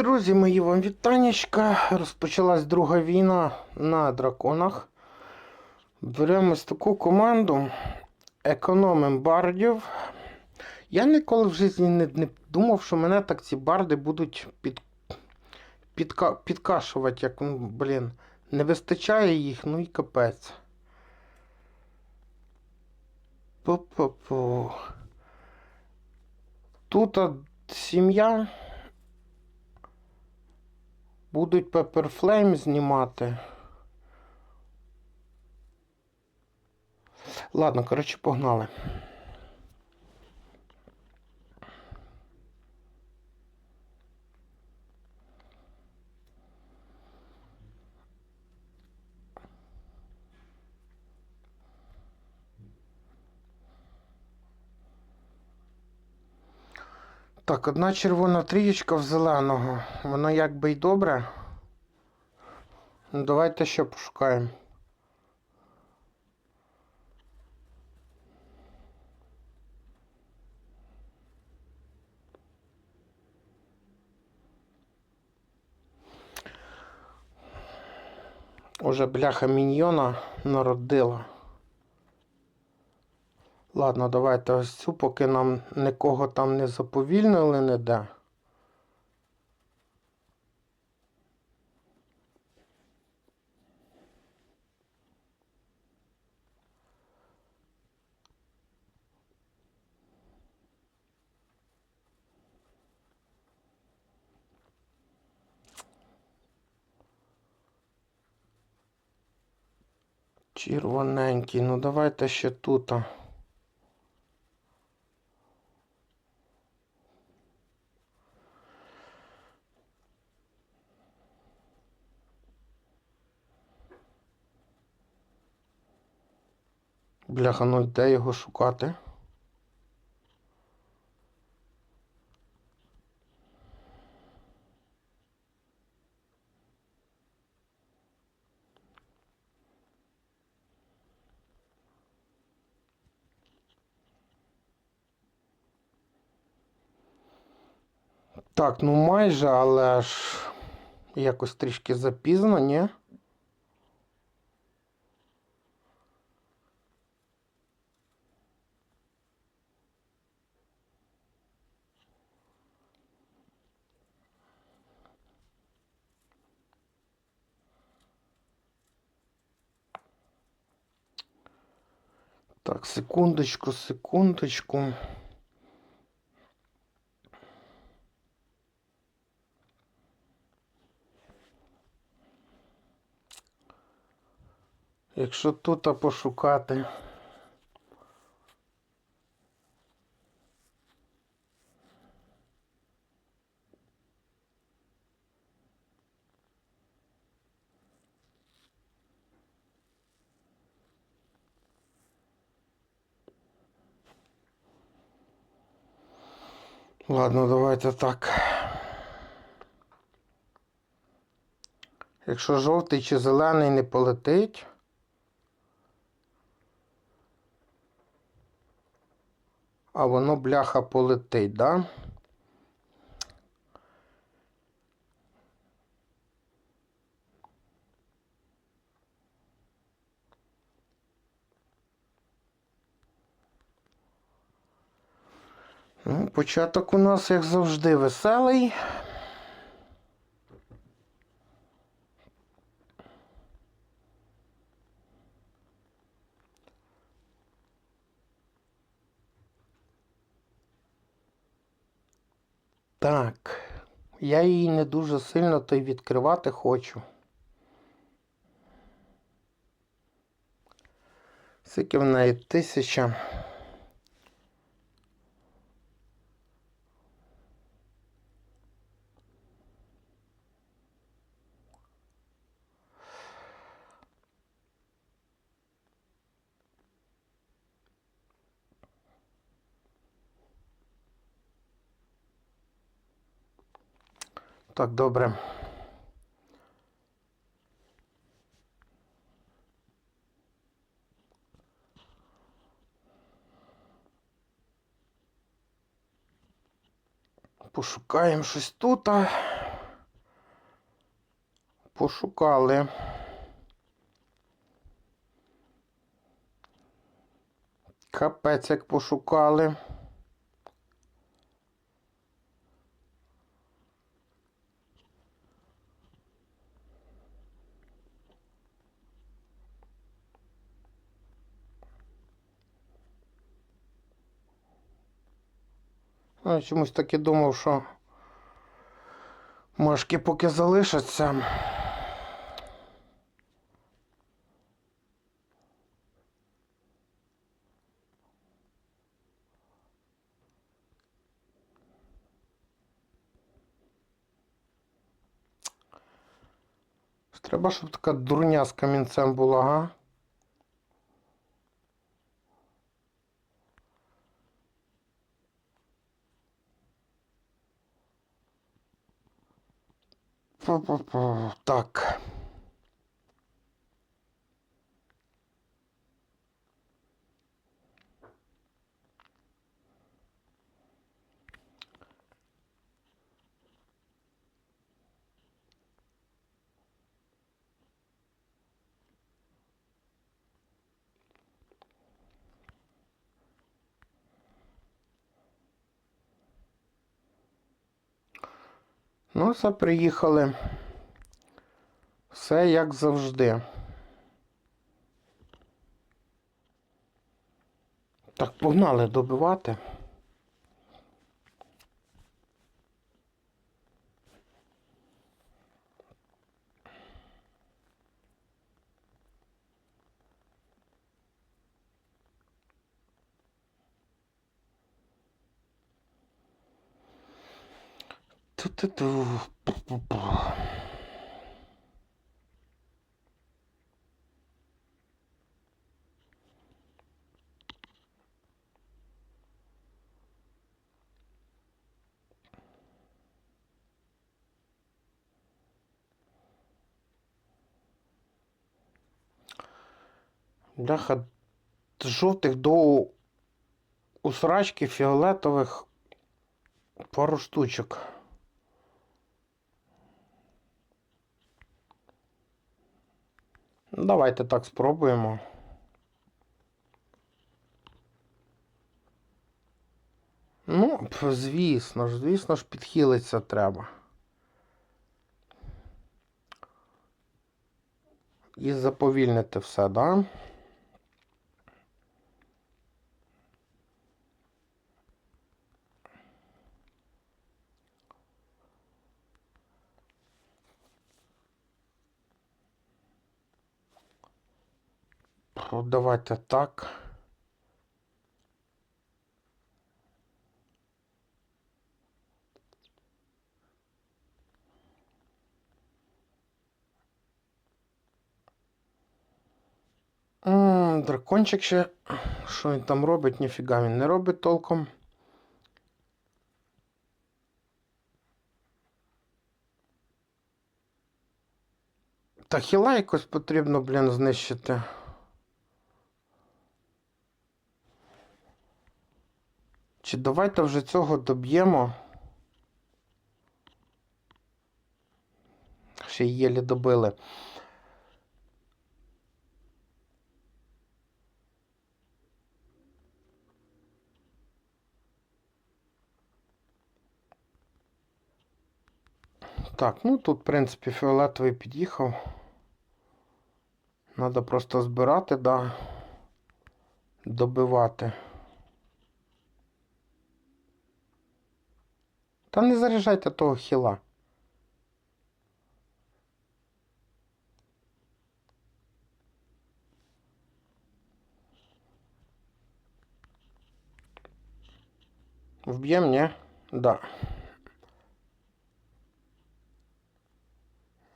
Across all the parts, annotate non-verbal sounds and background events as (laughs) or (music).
Друзі мої, вам вітанечка. Розпочалась друга війна на драконах. Беремо ось таку команду. Економим бардів. Я ніколи в житті не, не думав, що мене так ці барди будуть під, підка, підкашувати, як, ну, блін, не вистачає їх, ну і капець. Пу-пу-пу. Тут сім'я. Будуть Pepper Flame знімати. Ладно, коротше, погнали. Так, одна червона трієчка в зеленого. Воно якби й добре. Ну, давайте ще пошукаємо. Уже бляха міньйона народила. Ладно, давайте ось цю, поки нам нікого там не заповільнили ніде. Червоненький, ну давайте ще тут. Бляха, ну де його шукати? Так, ну майже, але ж якось трішки запізно? Так, секундочку, секундочку. Якщо тут пошукати. Ладно, давайте так. Якщо жовтий чи зелений не полетить. А воно бляха полетить, да? Ну, початок у нас, як завжди, веселий. Так, я її не дуже сильно то й відкривати хочу. Скільки в неї тисяча. Так, добре. Пошукаємо щось тут. Пошукали. Капець, як пошукали. Я чомусь таки думав, що мошки поки залишаться. Треба, щоб така дурня з камінцем була, га? Так. Ну, все, приїхали. Все як завжди. Так, погнали добивати. Ту-ту-ту. Бляха, жовтих до усрачки фіолетових пару штучок. Ну, Давайте так спробуємо. Ну, звісно ж, звісно ж, підхилитися треба. І заповільнити все, да? Пф, Давайте так. М, Дракончик ще. Що він там робить? Ніфіга він не робить толком. Та хіла якось потрібно, блін, знищити. Чи давайте вже цього доб'ємо? Ще єлі добили. Так, ну тут, в принципі, фіолетовий під'їхав. Надо просто збирати, да. Добивати. Та не заряджайте того хіла. Вб'єм, ні? Да.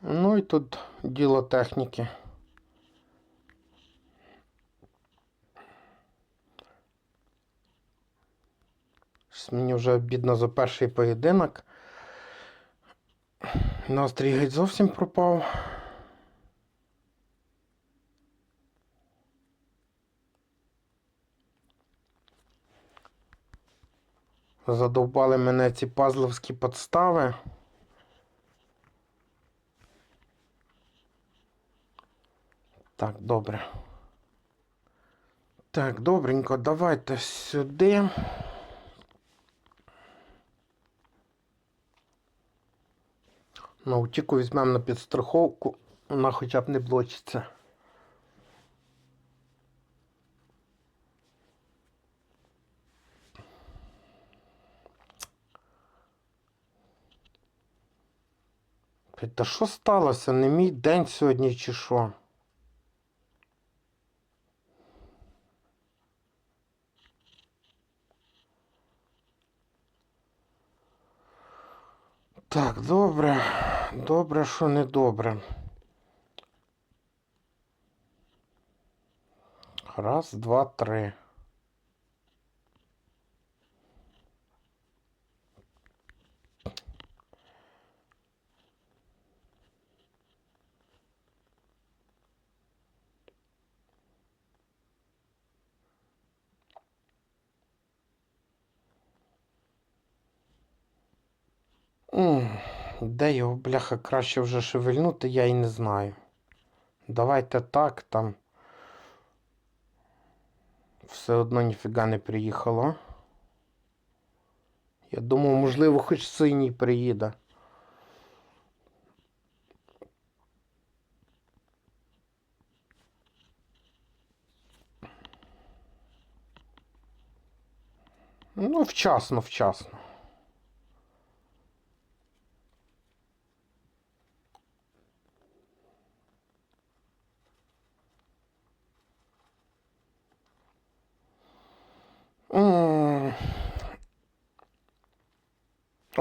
Ну і тут діло техніки. Мені вже обідно за перший поєдинок. Настрій геть зовсім пропав. Задовбали мене ці пазловські подстави. Так, добре. Так, добренько, давайте сюди. На утіку візьмемо на підстраховку, вона хоча б не блочиться. Та що сталося? Не мій день сьогодні чи що? Так, добре. Добре, що не добре. Раз, два, три. М, Де його, бляха, краще вже шевельнути, я і не знаю. Давайте так, там. Все одно ніфіга не приїхало. Я думав, можливо, хоч синій приїде. Ну, вчасно, вчасно.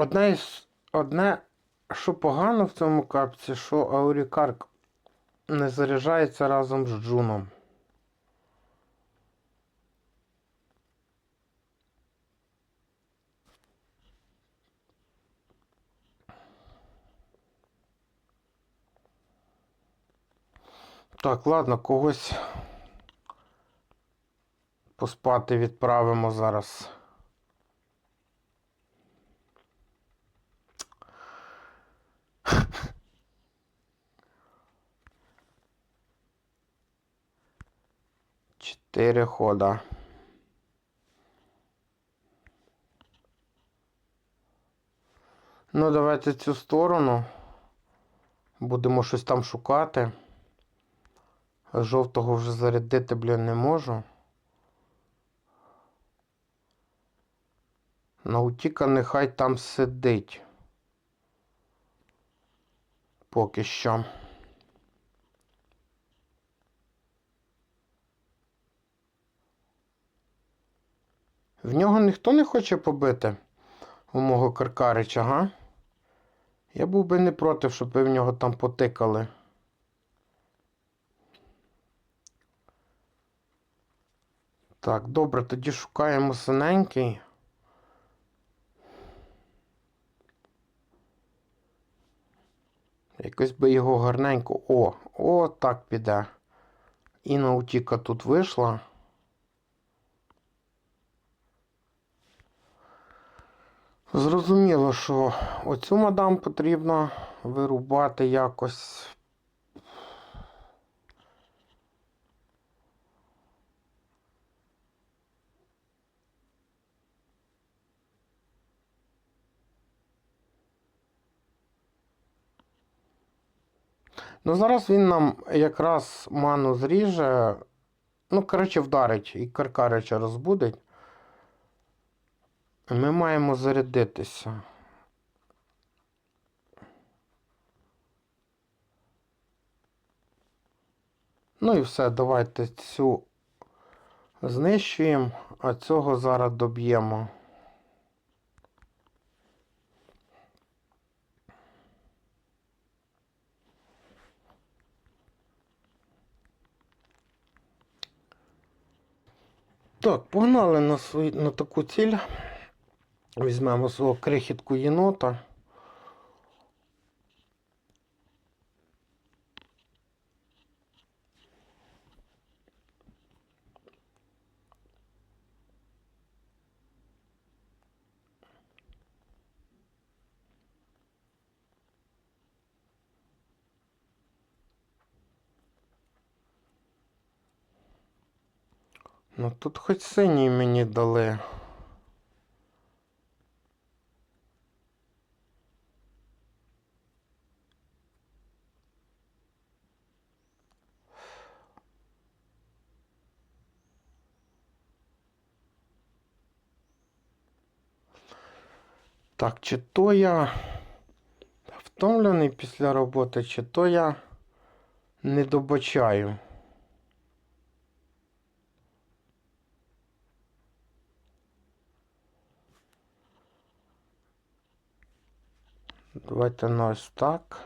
Одне, із, одне, що погано в цьому капці, що аурікарк не заряджається разом з джуном. Так, ладно, когось поспати відправимо зараз. Чотири хода. Ну, давайте цю сторону. Будемо щось там шукати. Жовтого вже зарядити, блін, не можу. Наутіка нехай там сидить. Поки що. В нього ніхто не хоче побити у мого Каркарича, га? Я був би не проти, щоб ви в нього там потикали. Так, добре, тоді шукаємо синенький. Якось би його гарненько. О, о, так піде. І наутіка тут вийшла. Зрозуміло, що оцю мадам потрібно вирубати якось. Ну, зараз він нам якраз ману зріже. Ну, коротше, вдарить і Каркарича розбудить. Ми маємо зарядитися. Ну і все, давайте цю знищуємо, а цього зараз доб'ємо. Так, погнали на, свої, на таку ціль. Візьмемо свого крихітку єнота. Ну тут хоч синій мені дали. Так, чи то я втомлений після роботи, чи то я не добачаю. Давайте на ось так.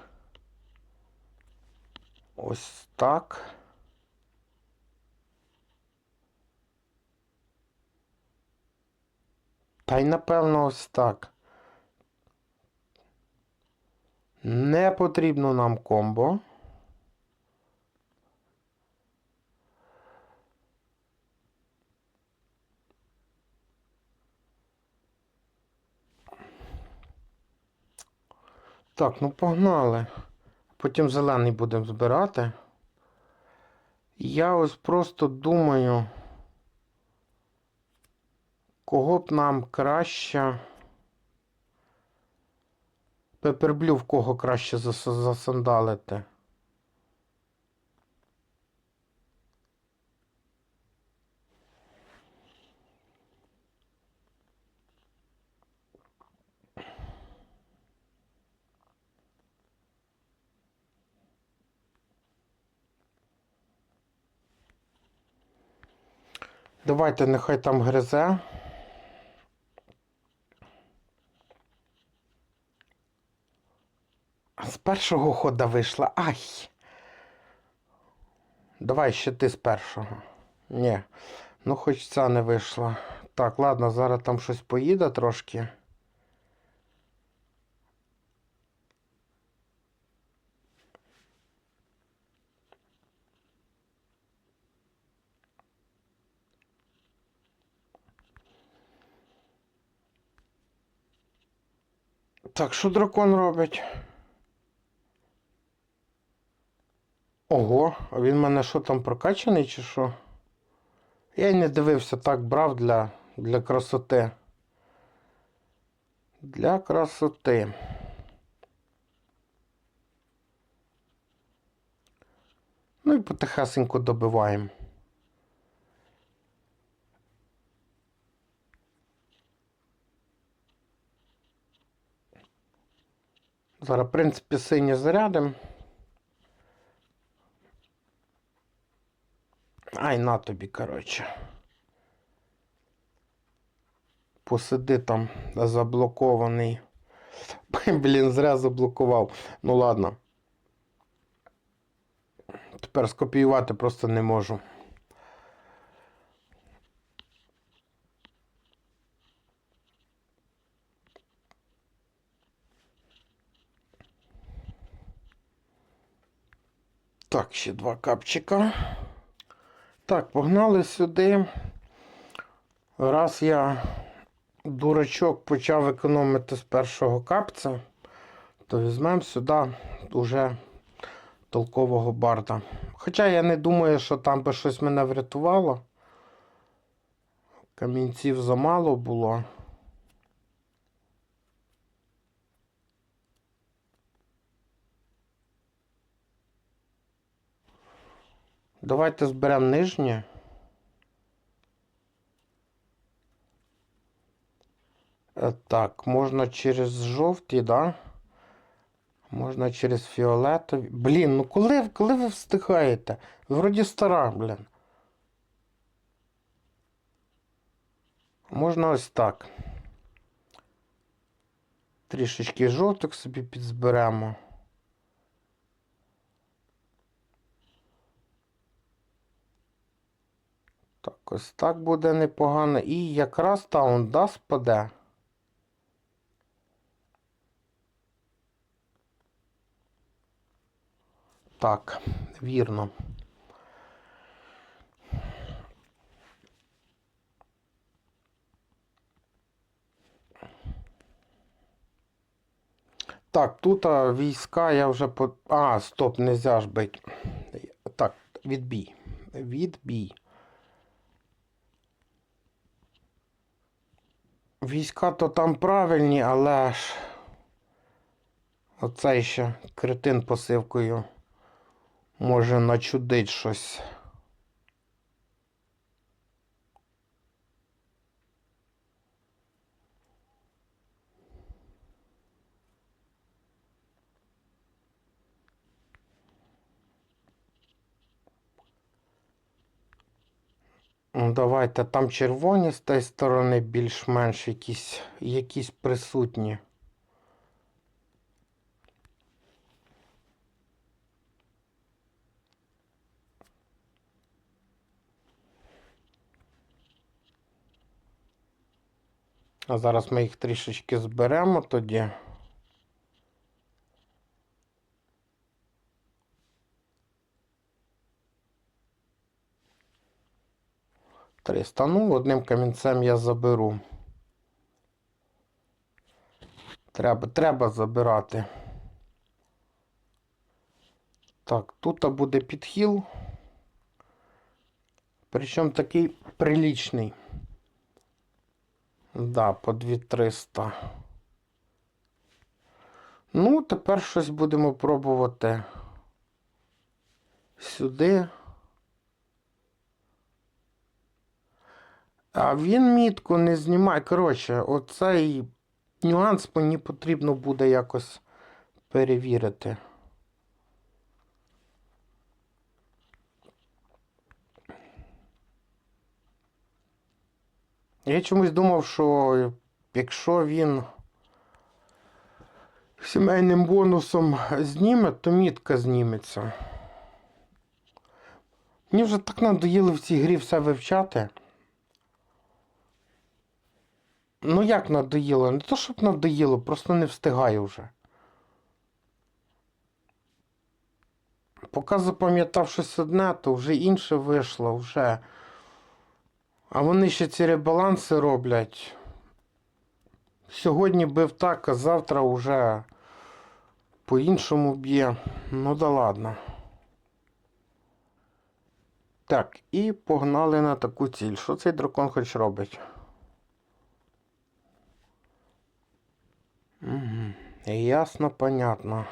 Ось так. Та й напевно ось так. Не потрібно нам комбо. Так, ну погнали. Потім зелений будемо збирати. Я ось просто думаю, кого б нам краще. Пеперблю в кого краще зас- засандалити. Давайте нехай там гризе. З першого хода вийшла. Ай. Давай ще ти з першого. Ні. Ну хоч ця не вийшла. Так, ладно, зараз там щось поїде трошки. Так, що дракон робить? Ого, а він в мене що там прокачаний чи що? Я й не дивився, так брав для, для красоти. Для красоти. Ну і потихесенько добиваємо. Зараз, в принципі, сині зарядимо. Ай, на тобі, коротше. Посиди там заблокований. Блін, зря заблокував. Ну ладно. Тепер скопіювати просто не можу. Так, ще два капчика. Так, погнали сюди. Раз я дурачок почав економити з першого капця, то візьмемо сюди уже толкового барда. Хоча я не думаю, що там би щось мене врятувало. Камінців замало було. Давайте зберемо нижнє. Е, Так, можна через жовті, да? Можна через фіолетові. Блін, ну коли, коли ви встигаєте? Ви Вроді стара, блін. Можна ось так. Трішечки жовтих собі підзберемо. Так, ось так буде непогано. І якраз таунда спаде. Так, вірно. Так, тут а, війська я вже по. А, стоп, нельзя ж бить. Так, відбій. Відбій. Війська то там правильні, але ж оцей ще кретин посивкою може начудить щось. Ну, Давайте там червоні з тієї сторони більш-менш якісь, якісь присутні. А зараз ми їх трішечки зберемо тоді. Триста. Ну, одним камінцем я заберу. Треба, треба забирати. Так, тут буде підхил. Причому такий прилічний. Да, по 2300. Ну, тепер щось будемо пробувати сюди. А він мітку не знімає. Коротше, оцей нюанс мені потрібно буде якось перевірити. Я чомусь думав, що якщо він сімейним бонусом зніме, то мітка зніметься. Мені вже так надоїло в цій грі все вивчати. Ну як надоїло? Не то, щоб надоїло, просто не встигаю вже. Поки запам'ятав щось одне, то вже інше вийшло, вже. А вони ще ці ребаланси роблять. Сьогодні бив так, а завтра вже по-іншому б'є. Ну да ладно. Так, і погнали на таку ціль. Що цей дракон хоч робить? Угу. Ясно, понятно.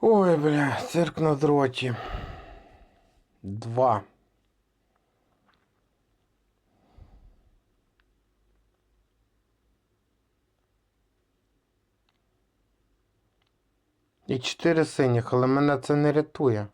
Ой, бля, цирк на дроті. Два. І чотири синіх, але мене це не рятує.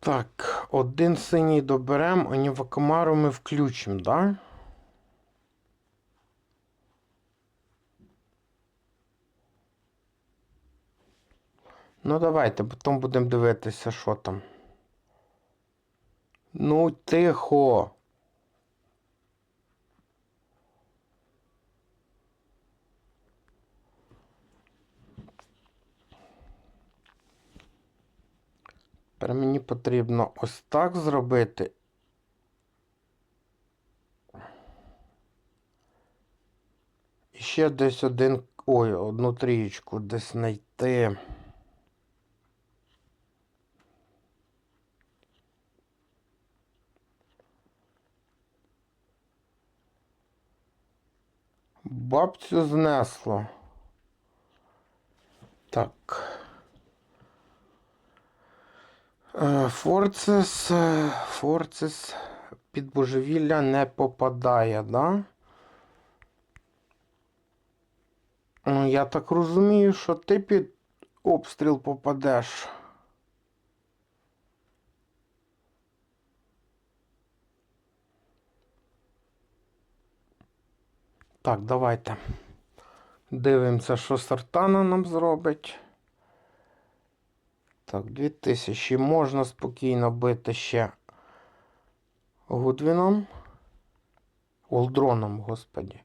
Так, один синій доберемо, анівакамару ми включимо, да? Ну, давайте, потім будемо дивитися, що там. Ну, тихо. Тепер мені потрібно ось так зробити. І ще десь один. Ой, одну трієчку десь знайти. Бабцю знесло. Так. Е, Форцес, е, Форцес під божевілля не попадає, да? Ну, я так розумію, що ти під обстріл попадеш. Так, давайте. Дивимося, що Сартана нам зробить. Так, 2000. Можна спокійно бити ще Гудвіном. Олдроном, господі.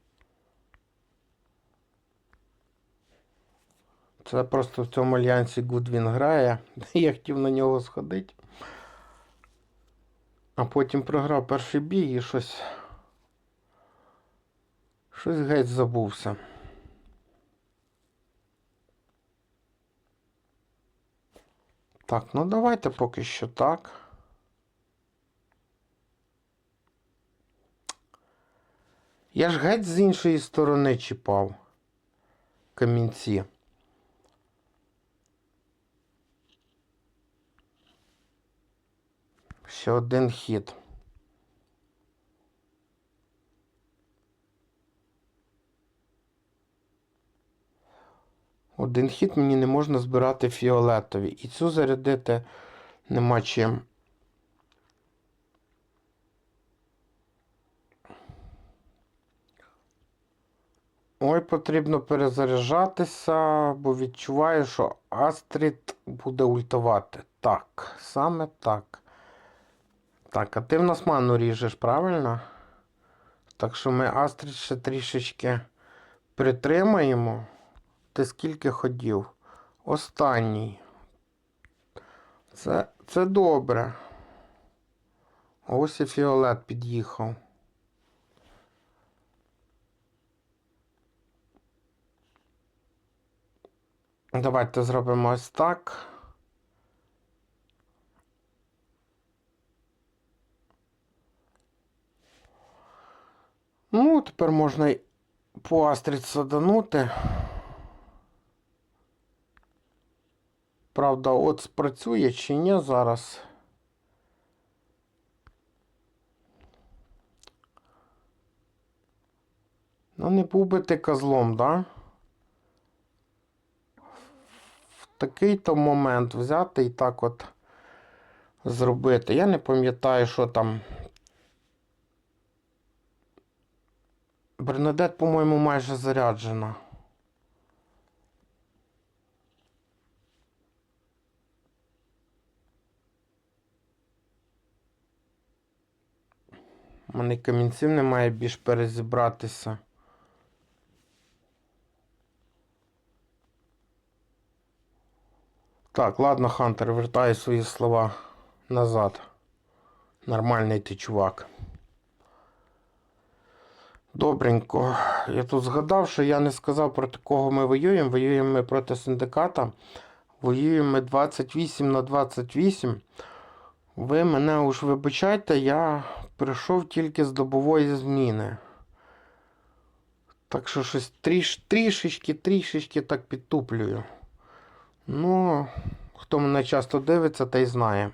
Це просто в цьому альянсі Гудвін грає. (laughs) Я хотів на нього сходити. А потім програв перший бій і щось. Щось геть забувся. Так, ну давайте поки що так. Я ж геть з іншої сторони чіпав камінці. Ще один хід. Один хід мені не можна збирати фіолетові. І цю зарядити нема чим. Ой, потрібно перезаряджатися, бо відчуваю, що Астрід буде ультувати. Так, саме так. Так, а ти в нас ману ріжеш, правильно? Так що ми Астрід ще трішечки притримаємо. Ти скільки ходів? Останній. Це, це добре. Ось і Фіолет під'їхав. Давайте зробимо ось так. Ну, тепер можна й по Астрід саданути. Правда, от спрацює чи ні зараз. Ну, не був би ти козлом, да? В такий-то момент взяти і так от зробити. Я не пам'ятаю, що там. Бернадет, по-моєму, майже заряджена. У мене камінців немає більш перезібратися. Так, ладно, Хантер, вертай свої слова назад. Нормальний ти чувак. Добренько. Я тут згадав, що я не сказав, проти кого ми воюємо. Воюємо ми проти синдиката. Воюємо ми 28 на 28. Ви мене уж вибачайте, я прийшов тільки з добової зміни. Так що щось тріш, трішечки, трішечки так підтуплюю. Ну, хто мене часто дивиться, той знає.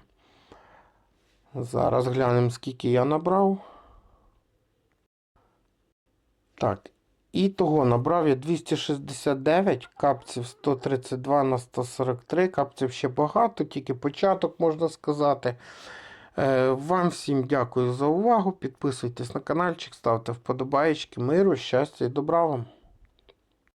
Зараз глянемо, скільки я набрав. Так. І того набрав я 269, капців 132 на 143. Капців ще багато, тільки початок можна сказати. Е, Вам всім дякую за увагу. Підписуйтесь на каналчик, ставте вподобайки, Миру, щастя і добра вам.